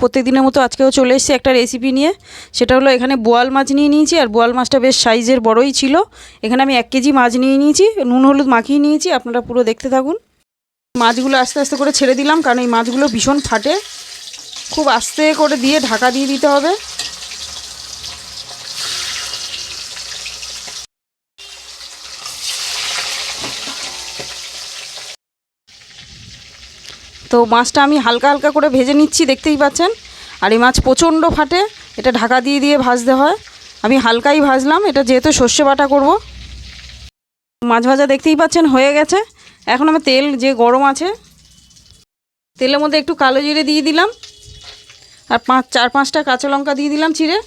প্রত্যেক দিনের মতো আজকেও চলে এসেছি একটা রেসিপি নিয়ে। সেটা হলো এখানে বোয়াল মাছ নিয়ে নিয়েছি, আর বোয়াল মাছটা বেশ সাইজের বড়ই ছিল। এখানে আমি এক কেজি মাছ নিয়ে নিয়েছি, নুন, হলুদ মাখিয়ে নিয়েছি, আপনারা পুরো দেখতে থাকুন। মাছগুলো আস্তে আস্তে করে ছেড়ে দিলাম, কারণ এই মাছগুলো ভীষণ ফাটে। খুব আস্তে করে দিয়ে ঢাকা দিয়ে দিতে হবে। তো মাছটা আমি হালকা হালকা করে ভেজে নিচ্ছি, দেখতেই পাচ্ছেন। আর এই মাছ প্রচণ্ড ফাটে, এটা ঢাকা দিয়ে দিয়ে ভাজতে হয়। আমি হালকাই ভাজলাম, এটা যেহেতু সর্ষে বাটা করব। মাছ ভাজা দেখতেই পাচ্ছেন হয়ে গেছে। এখন আমার তেল যে গরম আছে, তেলের মধ্যে একটু কালো জিরে দিয়ে দিলাম। আর পাঁচ, চার, পাঁচটা কাঁচা লঙ্কা দিয়ে দিলাম চিড়ে।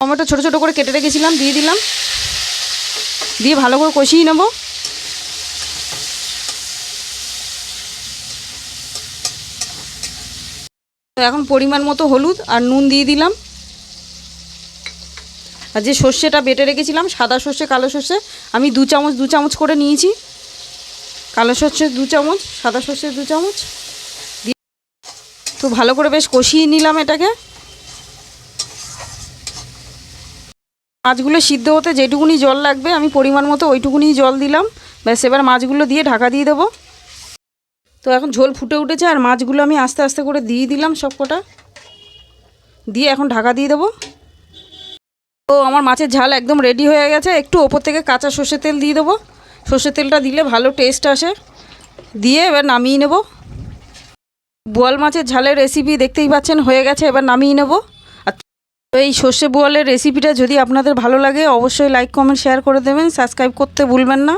টমেটো ছোটো ছোটো করে কেটে রেখেছিলাম, দিয়ে দিলাম। দিয়ে ভালো করে কষিয়ে নেব। তো এখন পরিমাণ মতো হলুদ আর নুন দিয়ে দিলাম। আর যে সর্ষেটা বেটে রেখেছিলাম, সাদা সর্ষে, কালো সর্ষে, আমি দু চামচ দু চামচ করে নিয়েছি। কালো সর্ষে দু চামচ, সাদা সর্ষে দু চামচ। তো ভালো করে বেশ কষিয়ে নিলাম এটাকে। মাছগুলো সিদ্ধ হতে যেটুকুনি জল লাগবে, আমি পরিমাণ মতো ওইটুকুনি জল দিলাম। ব্যাস, এবার মাছগুলো দিয়ে ঢাকা দিয়ে দেবো। তো এখন ঝোল ফুটে উঠেছে আর মাছগুলো আমি আস্তে আস্তে করে দিয়ে দিলাম সব কটা। দিয়ে এখন ঢাকা দিয়ে দেবো। তো আমার মাছের ঝাল একদম রেডি হয়ে গেছে। একটু ওপর থেকে কাঁচা সর্ষের তেল দিয়ে দেবো। সর্ষের তেলটা দিলে ভালো টেস্ট আসে। দিয়ে এবার নামিয়ে নেব। বোয়াল মাছের ঝালের রেসিপি দেখতেই পাচ্ছেন, হয়ে গেছে, এবার নামিয়ে নেব। আর এই সর্ষে বোয়ালের রেসিপিটা যদি আপনাদের ভালো লাগে, অবশ্যই লাইক কমেন্ট শেয়ার করে দেবেন। সাবস্ক্রাইব করতে ভুলবেন না।